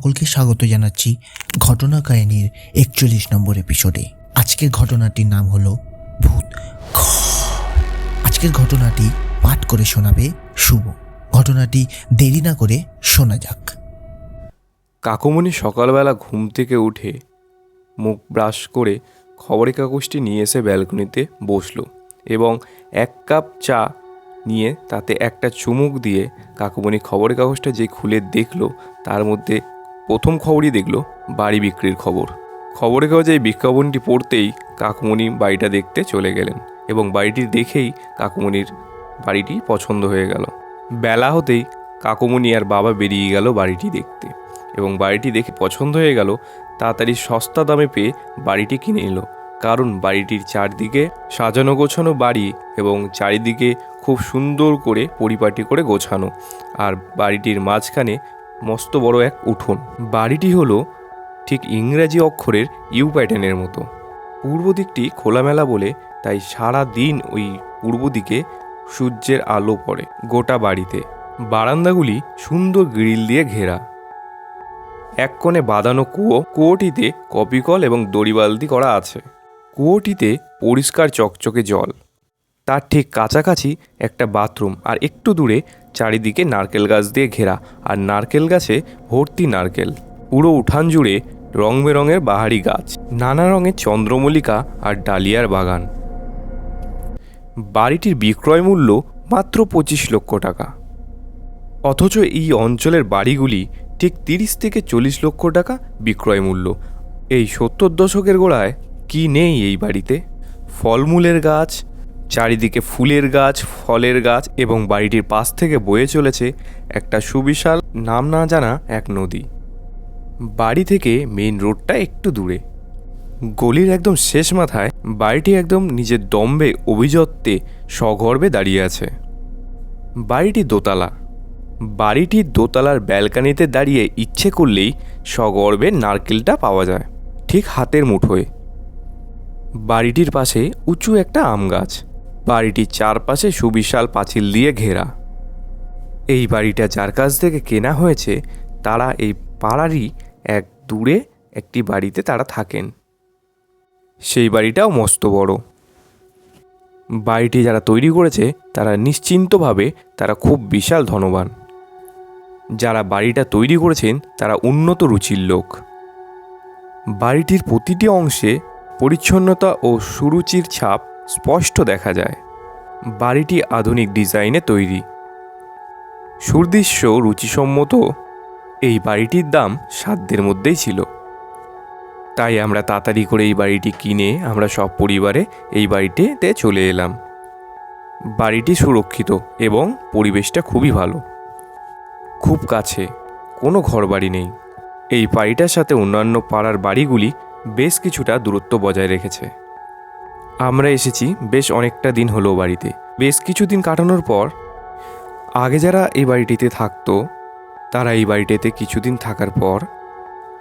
সকলকে স্বাগত জানাচ্ছি ঘটনা কাহিনীর একচল্লিশ নম্বর এপিসোডে আজকের ঘটনাটির নাম হলো ভূত আজকের ঘটনাটি পাঠ করে শোনাবে শুভ। ঘটনাটি দেরি না করে শোনা যাক। কাকুমণি সকালবেলা ঘুম থেকে উঠে মুখ ব্রাশ করে খবরের কাগজটি নিয়ে এসে ব্যালকনিতে বসল এবং এক কাপ চা নিয়ে তাতে একটা চুমুক দিয়ে কাকুমণি খবরের কাগজটা যে খুলে দেখল, তার মধ্যে প্রথম খবরই দেখল বাড়ি বিক্রির খবর। খবরের কাগজে এই বিজ্ঞাপনটি পড়তেই কাকুমণি বাড়িটা দেখতে চলে গেলেন এবং বাড়িটি দেখেই কাকুমণির বাড়িটি পছন্দ হয়ে গেল। বেলা হতেই কাকুমণি আর বাবা বেরিয়ে গেল বাড়িটি দেখতে এবং বাড়িটি দেখে পছন্দ হয়ে গেল, তাড়াতাড়ি সস্তা দামে পেয়ে বাড়িটি কিনে নিল কারণ বাড়িটির চারদিকে সাজানো গোছানো বাড়ি এবং চারিদিকে খুব সুন্দর করে পরিপাটি করে গোছানো। আর বাড়িটির মাঝখানে মস্ত বড় এক উঠোন। বাড়িটি হলো ঠিক ইংরাজি অক্ষরের ইউ প্যাটার্নের মতো। পূর্ব দিকটি খোলামেলা বলে তাই সারা দিন ওই পূর্ব দিকে সূর্যের আলো পড়ে গোটা বাড়িতে। বারান্দাগুলি সুন্দর গ্রিল দিয়ে ঘেরা। এক কোণে বাঁধানো কুয়ো, কুয়োটিতে কপিকল এবং দড়িবালতি করা আছে। কুয়োটিতে পরিষ্কার চকচকে জল। তার ঠিক কাছাকাছি একটা বাথরুম আর একটু দূরে চারিদিকে নারকেল গাছ দিয়ে ঘেরা, আর নারকেল গাছে ভর্তি নারকেল। পুরো উঠান জুড়ে রং বেরঙের বাহারি গাছ, নানা রঙের চন্দ্রমল্লিকা আর ডালিয়ার বাগান। বাড়িটির বিক্রয় মূল্য মাত্র পঁচিশ লক্ষ টাকা। অথচ এই অঞ্চলের বাড়িগুলি ঠিক তিরিশ থেকে চল্লিশ লক্ষ টাকা বিক্রয় মূল্য। এই সত্তর দশকের গোড়ায় কি নেই এই বাড়িতে? ফলমূলের গাছ চারিদিকে ফুলের গাছ, ফলের গাছ এবং বাড়িটির পাশ থেকে বয়ে চলেছে একটা সুবিশাল, নাম না জানা এক নদী। বাড়ি থেকে মেইন রোডটা একটু দূরে। গলির একদম শেষ মাথায় বাড়িটি একদম নিজের দম্বে অভিযত্তে সগর্বে দাঁড়িয়ে আছে। বাড়িটি দোতলা। বাড়িটির দোতলার ব্যালকানিতে দাঁড়িয়ে ইচ্ছে করলেই সগর্বে নারকেলটা পাওয়া যায়, ঠিক হাতের মুঠোয়। বাড়িটির পাশে উঁচু একটা আম গাছ। বাড়িটির চারপাশে সুবিশাল পাঁচিল দিয়ে ঘেরা। এই বাড়িটা যার কাছ থেকে কেনা হয়েছে, তারা এই পাড়ারই এক দূরে একটি বাড়িতে তারা থাকেন। সেই বাড়িটাও মস্ত বড়। বাড়িটি যারা তৈরি করেছে, তারা নিশ্চিন্তভাবে তারা খুব বিশাল ধনবান। যারা বাড়িটা তৈরি করেছেন, তারা উন্নত রুচির লোক। বাড়িটির প্রতিটি অংশে পরিচ্ছন্নতা ও সুরুচির ছাপ স্পষ্ট দেখা যায়। বাড়িটি আধুনিক ডিজাইনে তৈরি। সুদৃশ্য রুচিসম্মত। এই বাড়িটির দাম সাধ্যের মধ্যেই ছিল। তাই আমরা তাড়াতাড়ি করে এই বাড়িটি কিনে আমরা সব পরিবারে এই বাড়িটিতে চলে এলাম। বাড়িটি সুরক্ষিত এবং পরিবেশটা খুবই ভালো। খুব কাছে, কোনো ঘরবাড়ি নেই। এই বাড়িটার সাথে অন্যান্য পাড়ার বাড়িগুলি বেশ কিছুটা দূরত্ব বজায় রেখেছে। আমরা এসেছি বেশ অনেকটা দিন হলো বাড়িতে। বেশ কিছুদিন কাটানোর পর, আগে যারা এই বাড়িটিতে থাকতো, তারা এই বাড়িটিতে কিছুদিন থাকার পর,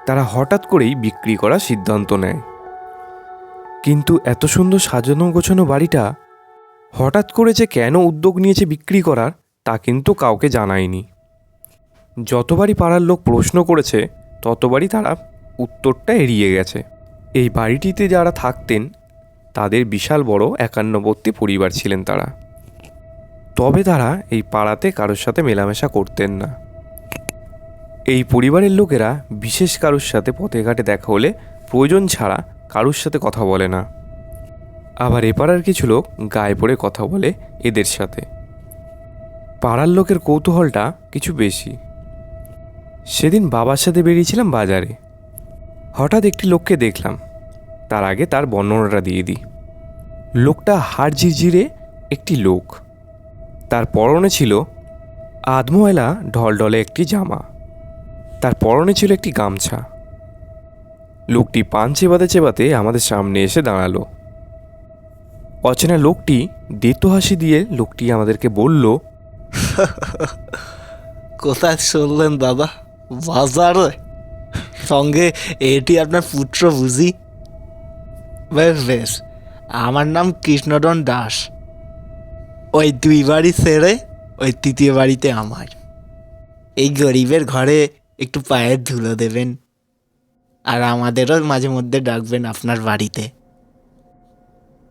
তারা হঠাৎ করেই বিক্রি করার সিদ্ধান্ত নেয়। কিন্তু এত সুন্দর সাজানো গোছানো বাড়িটা হঠাৎ করে যে কেন উদ্যোগ নিয়েছে বিক্রি করার, তা কিন্তু কাউকে জানায়নি। যতবারই পাড়ার লোক প্রশ্ন করেছে, ততবারই তারা উত্তরটা এড়িয়ে গেছে। এই বাড়িটিতে যারা থাকতেন তাদের বিশাল বড় একান্নবর্তী পরিবার ছিলেন তারা। তবে তারা এই পাড়াতে কারোর সাথে মেলামেশা করতেন না। এই পরিবারের লোকেরা বিশেষ কারোর সাথে পথে ঘাটে দেখা হলে প্রয়োজন ছাড়া কারোর সাথে কথা বলে না। আবার এপাড়ার কিছু লোক গায়ে পড়ে কথা বলে এদের সাথে। পাড়ার লোকের কৌতূহলটা কিছু বেশি। সেদিন বাবার সাথে বেরিয়েছিলাম বাজারে। হঠাৎ একটি লোককে দেখলাম। তার আগে তার বর্ণনাটা দিয়ে দিই। লোকটা হাড় ঝিরঝিরে একটি লোক। তার পরনে ছিল আধময়লা ঢলঢলে একটি জামা। তার পরনে ছিল একটি গামছা। লোকটি পান চেবাতে চেবাতে আমাদের সামনে এসে দাঁড়াল। অচেনা লোকটি দেতো হাসি দিয়ে লোকটি আমাদেরকে বলল, কোথায় শুনলেন দাদা? বাজারে সঙ্গে এটি আপনার পুত্র বুঝি? বেশ বেশ। আমার নাম কৃষ্ণডন দাস। ওই দুই বাড়ি ছেড়ে ওই তৃতীয় বাড়িতে আমার। এই গরিবের ঘরে একটু পায়ের ধুলো দেবেন, আর আমাদেরও মাঝে মধ্যে ডাকবেন আপনার বাড়িতে।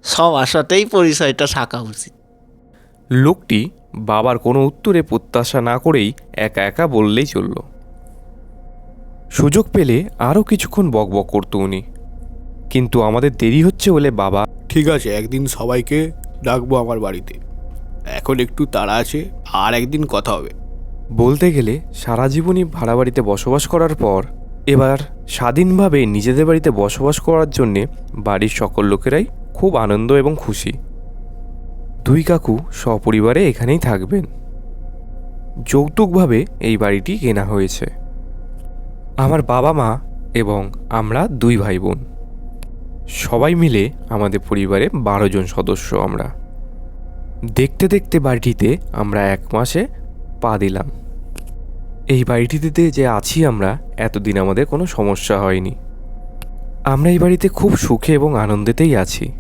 সব আশাতেই পরিচয়টা থাকা উচিত। লোকটি বাবার কোনো উত্তরে প্রত্যাশা না করেই একা একা বললেই চলল। সুযোগ পেলে আরও কিছুক্ষণ বকবক করত উনি। কিন্তু আমাদের দেরি হচ্ছে বলে বাবা ঠিক আছে, একদিন সবাইকে ডাকবো আমার বাড়িতে। এখন একটু তাড়া আছে, আর একদিন কথা হবে। বলতে গেলে, সারা জীবনই ভাড়া বাড়িতে বসবাস করার পর, এবার স্বাধীনভাবে নিজেদের বাড়িতে বসবাস করার জন্যে বাড়ির সকল লোকেরাই খুব আনন্দ এবং খুশি। দুই কাকু সপরিবারে এখানেই থাকবেন। যৌতুকভাবে এই বাড়িটি কেনা হয়েছে। আমার বাবা মা এবং আমরা দুই ভাই বোন। সবাই মিলে আমাদের পরিবারে বারো জন সদস্য আমরা। দেখতে দেখতে বাড়িটিতে আমরা এক মাসে পা দিলাম। এই বাড়িটিতে যে আছি আমরা, এতদিন আমাদের কোনো সমস্যা হয়নি। আমরা এই বাড়িতে খুব সুখে এবং আনন্দেতেই আছি।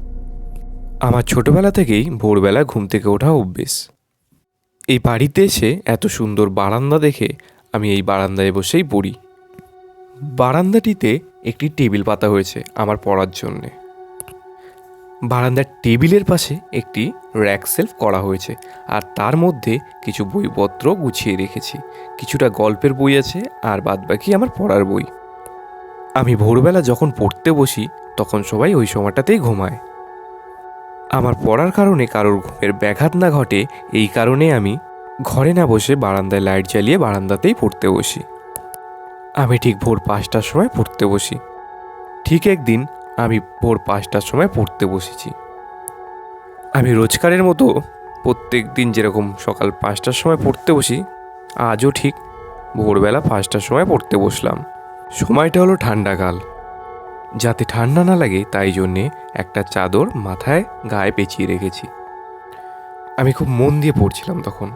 আমার ছোটবেলা থেকেই ভোরবেলা ঘুম থেকে ওঠা অভ্যেস। এই বাড়িতে এসে এত সুন্দর বারান্দা দেখে আমি এই বারান্দায় বসেই পড়ি। বারান্দাটিতে একটি টেবিল পাতা হয়েছে আমার পড়ার জন্যে। বারান্দার টেবিলের পাশে একটি র্যাক সেলফ করা হয়েছে আর তার মধ্যে কিছু বইপত্র গুছিয়ে রেখেছি। কিছুটা গল্পের বই আছে আর বাদবাকি আমার পড়ার বই। আমি ভোরবেলা যখন পড়তে বসি, তখন সবাই ওই সময়টাতেই ঘুমায়। আমার পড়ার কারণে কারোর ঘুমের ব্যাঘাত না ঘটে, এই কারণে আমি ঘরে না বসে বারান্দায় লাইট জ্বালিয়ে বারান্দাতেই পড়তে বসি। আমি ঠিক ভোর পাঁচটার সময় পড়তে বসি। ঠিক একদিন আমি ভোর পাঁচটার সময় পড়তে বসেছি। আমি রোজকারের মতো প্রত্যেক দিন যেরকম সকাল পাঁচটার সময় পড়তে বসি, আজও ঠিক ভোরবেলা পাঁচটার সময় পড়তে বসলাম। সময়টা হলো ঠান্ডাকাল। যাতে ঠান্ডা না লাগে, তাই জন্যে একটা চাদর মাথায় গায়ে পেঁচিয়ে রেখেছি। আমি খুব মন দিয়ে পড়ছিলাম তখন।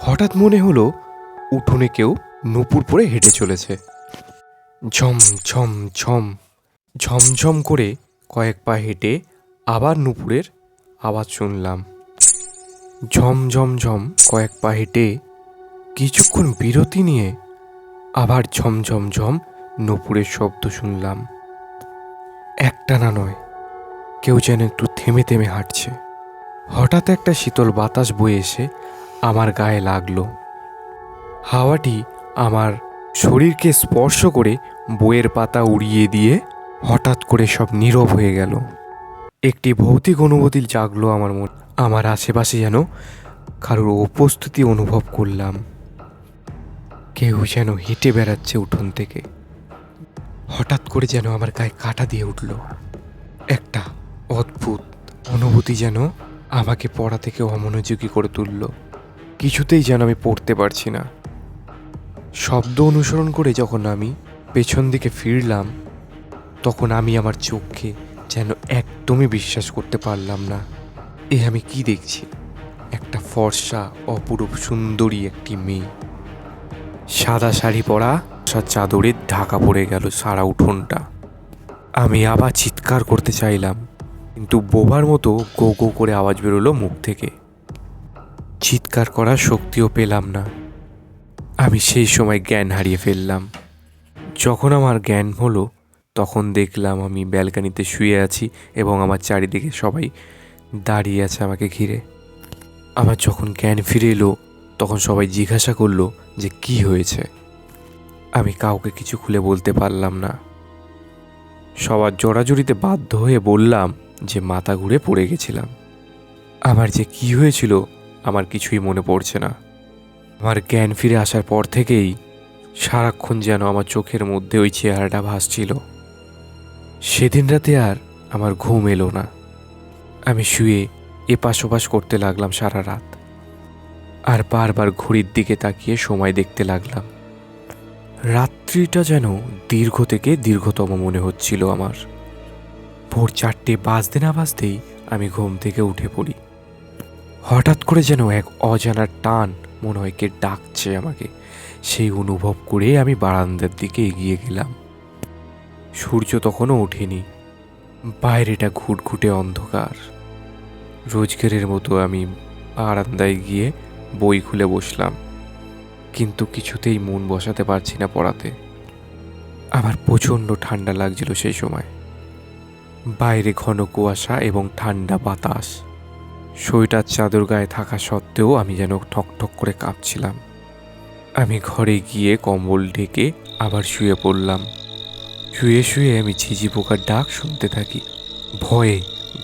হঠাৎ মনে হলো, উঠোনে কেউ নুপুর পরে হেঁটে চলেছে। ঝম ঝম ঝম ঝমঝম করে কয়েক পা হেঁটে আবার নুপুরের আওয়াজ শুনলাম। ঝম ঝম ঝম কয়েক পা হেঁটে কিছুক্ষণ বিরতি নিয়ে আবার ঝমঝম ঝম নুপুরের শব্দ শুনলাম। একটানা নয়, কেউ যেন একটু থেমে থেমে হাঁটছে। হঠাৎ একটা শীতল বাতাস বয়ে এসে আমার গায়ে লাগল। হাওয়াটি আমার শরীরকে স্পর্শ করে বইয়ের পাতা উড়িয়ে দিয়ে হঠাৎ করে সব নীরব হয়ে গেল। একটি ভৌতিক অনুভূতি জাগলো আমার মন। আমার আশেপাশে যেন কারোর উপস্থিতি অনুভব করলাম। কেউ যেন হেঁটে বেড়াচ্ছে উঠোন থেকে। হঠাৎ করে যেন আমার গায়ে কাটা দিয়ে উঠল। একটা অদ্ভুত অনুভূতি যেন আমাকে পড়া থেকে অমনোযোগী করে তুলল। কিছুতেই যেন আমি পড়তে পারছি না। শব্দ অনুসরণ করে যখন আমি পেছন দিকে ফিরলাম, তখন আমি আমার চোখকে যেন একদমই বিশ্বাস করতে পারলাম না। এ আমি কি দেখছি? একটা ফর্সা, অপরূপ, সুন্দরী একটি মেয়ে। সাদা শাড়ি পরা, সা চাদরে ঢাকা পড়ে গেল সারা উঠোনটা। আমি আবার চিৎকার করতে চাইলাম, কিন্তু বোবার মতো গো গো করে আওয়াজ বেরোলো মুখ থেকে। চিৎকার করার শক্তিও পেলাম না। আমি সেই সময় জ্ঞান হারিয়ে ফেললাম। যখন আমার জ্ঞান হলো, তখন দেখলাম আমি ব্যালকানিতে শুয়ে আছি এবং আমার চারিদিকে সবাই দাঁড়িয়ে আছে আমাকে ঘিরে। আমার যখন জ্ঞান ফিরে এলো, তখন সবাই জিজ্ঞাসা করল যে কি হয়েছে? আমি কাউকে কিছু খুলে বলতে পারলাম না। সবার জোড়াজুড়িতে বাধ্য হয়ে বললাম যে মাথা ঘুরে পড়ে গেছিলাম। আমার যে কি হয়েছিল, আমার কিছুই মনে পড়ছে না। আমার জ্ঞান ফিরে আসার পর থেকেই সারাক্ষণ যেন আমার চোখের মধ্যে ওই চেহারাটা ভাসছিল। সেদিন রাতে আর আমার ঘুম এলো না। আমি শুয়ে এপাশ ওপাশ করতে লাগলাম সারা রাত। আর বারবার ঘড়ির দিকে তাকিয়ে সময় দেখতে লাগলাম। রাত্রিটা যেন দীর্ঘ থেকে দীর্ঘতম মনে হচ্ছিল আমার। ভোর চারটে বাজতে না বাজতেই আমি ঘুম থেকে উঠে পড়ি। হঠাৎ করে যেন এক অজানার টান মনে হয় কে ডাকছে আমাকে। সেই অনুভব করে আমি বারান্দার দিকে এগিয়ে গেলাম। সূর্য তখনও ওঠেনি। বাইরেটা ঘুটঘুটে অন্ধকার। রোজগারের মতো আমি বারান্দায় গিয়ে বই খুলে বসলাম। কিন্তু কিছুতেই মন বসাতে পারছি না পড়াতে। আমার প্রচণ্ড ঠান্ডা লাগছিল সেই সময়। বাইরে ঘন কুয়াশা এবং ঠান্ডা বাতাস। সোয়েটার চাদর গায়ে থাকা সত্ত্বেও আমি যেন ঠকঠক করে কাঁপছিলাম। আমি ঘরে গিয়ে কম্বল ঢেকে আবার শুয়ে পড়লাম। শুয়ে শুয়ে আমি ঝিঝি পোকার ডাক শুনতে থাকি। ভয়ে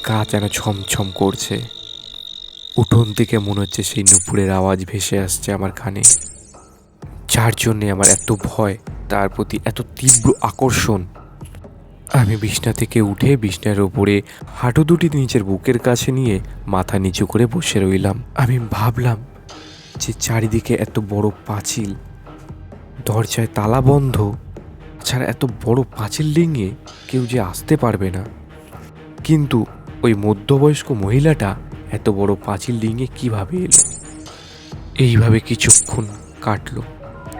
গা যেন ছমছম করছে। উঠোন থেকে মনে হচ্ছে সেই নুপুরের আওয়াজ ভেসে আসছে আমার কানে। যার জন্যে আমার এত ভয়, তার প্রতি এত তীব্র আকর্ষণ। আমি বিছনা থেকে উঠে বিছনার ওপরে হাঁটু দুটি নিজের বুকের কাছে নিয়ে মাথা নিচু করে বসে রইলাম। আমি ভাবলাম যে চারিদিকে এত বড় পাঁচিল, দরজায় তালা বন্ধ, ছাড়া এত বড় পাঁচিল ডিঙিয়ে কেউ যে আসতে পারবে না। কিন্তু ওই মধ্যবয়স্ক মহিলাটা এত বড় পাঁচিল ডিঙিয়ে কীভাবে এলো? এইভাবে কিছুক্ষণ কাটলো,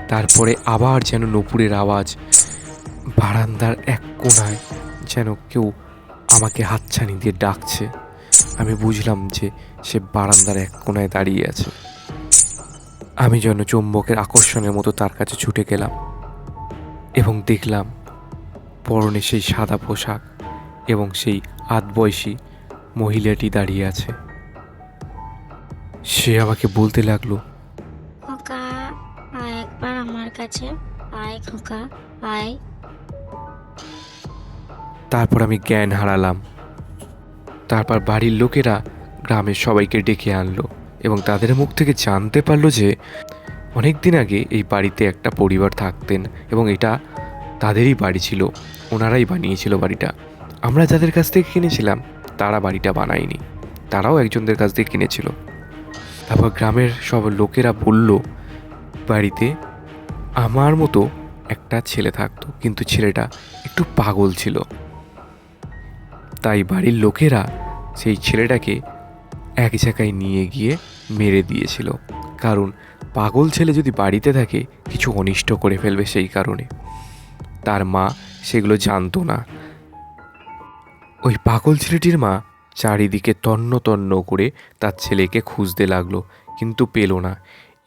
তারপরে আবার যেন নপুরের আওয়াজ বারান্দার এক কোণায় যেন কেউ আমাকে হাতছানি দিয়ে ডাকছে। আমি বুঝলাম যে সে বারান্দার এক কোণায় দাঁড়িয়ে আছে। আমি যেন চুম্বকের আকর্ষণের মতো তার কাছে ছুটে গেলাম এবং দেখলাম পরনে সেই সাদা পোশাক এবং সেই আধবয়সী মহিলাটি দাঁড়িয়ে আছে। সে আমাকে বলতে লাগল, খোকা একবার আমার কাছে, আয় খোকা, আয়। তারপর আমি জ্ঞান হারালাম। তারপর বাড়ির লোকেরা গ্রামের সবাইকে ডেকে আনলো এবং তাদের মুখ থেকে জানতে পারল যে অনেক দিন আগে এই বাড়িতে একটা পরিবার থাকতেন এবং এটা তাদেরই বাড়ি ছিল, ওনারাই বানিয়েছিল বাড়িটা। আমরা যাদের কাছ থেকে কিনেছিলাম, তারা বাড়িটা বানায়নি, তারাও একজনদের কাছ থেকে কিনেছিল। তারপর গ্রামের সব লোকেরা বলল, বাড়িতে আমার মতো একটা ছেলে থাকতো, কিন্তু ছেলেটা একটু পাগল ছিল। তাই বাড়ির লোকেরা সেই ছেলেটাকে এক জায়গায় নিয়ে গিয়ে মেরে দিয়েছিল। কারণ পাগল ছেলে যদি বাড়িতে থাকে, কিছু অনিষ্ট করে ফেলবে সেই কারণে। তার মা সেগুলো জানতো না। ওই পাগল ছেলেটির মা চারিদিকে তন্ন তন্ন করে তার ছেলেকে খুঁজতে লাগল, কিন্তু পেল না।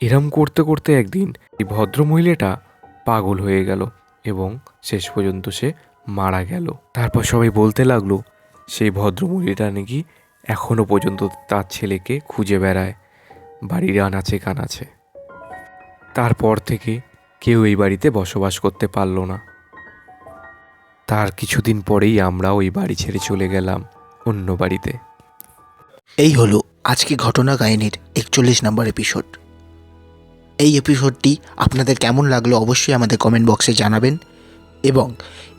এরম করতে করতে একদিন এই ভদ্রমহিলাটা পাগল হয়ে গেল এবং শেষ পর্যন্ত সে মারা গেল। তারপর সবাই বলতে লাগল সেই ভদ্রমহিলাটা নাকি এখনও পর্যন্ত তার ছেলেকে খুঁজে বেড়ায়। বাড়ির আনাচে কানাচে তারপর থেকে কেউ এই বাড়িতে বসবাস করতে পারল না। তার কিছুদিন পরেই আমরা ওই বাড়ি ছেড়ে চলে গেলাম অন্য বাড়িতে। এই হলো আজকে ঘটনা কাহিনীর একচল্লিশ নম্বর এপিসোড এই এপিসোডটি আপনাদের কেমন লাগল অবশ্যই আমাদের কমেন্ট বক্সে জানাবেন এবং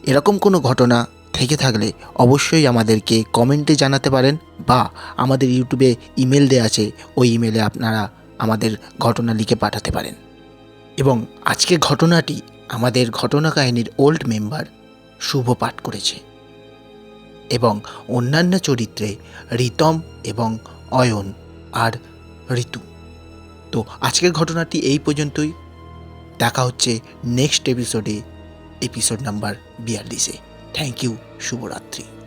এরকম কোনো ঘটনা থেকে থাকলে অবশ্যই আমাদেরকে কমেন্টে জানাতে পারেন বা আমাদের ইউটিউবে ইমেল দেওয়া আছে, ওই ইমেলে আপনারা আমাদের ঘটনা লিখে পাঠাতে পারেন। এবং আজকের ঘটনাটি আমাদের ঘটনা কাহিনীর ওল্ড মেম্বার শুভ পাঠ করেছে এবং অন্যান্য চরিত্রে রিতম এবং অয়ন আর ঋতু। তো আজকের ঘটনাটি এই পর্যন্তই। দেখা হচ্ছে নেক্সট এপিসোডে এপিসোড নাম্বার বিয়াল্লিশে। থ্যাংক ইউ শুভরাত্রি।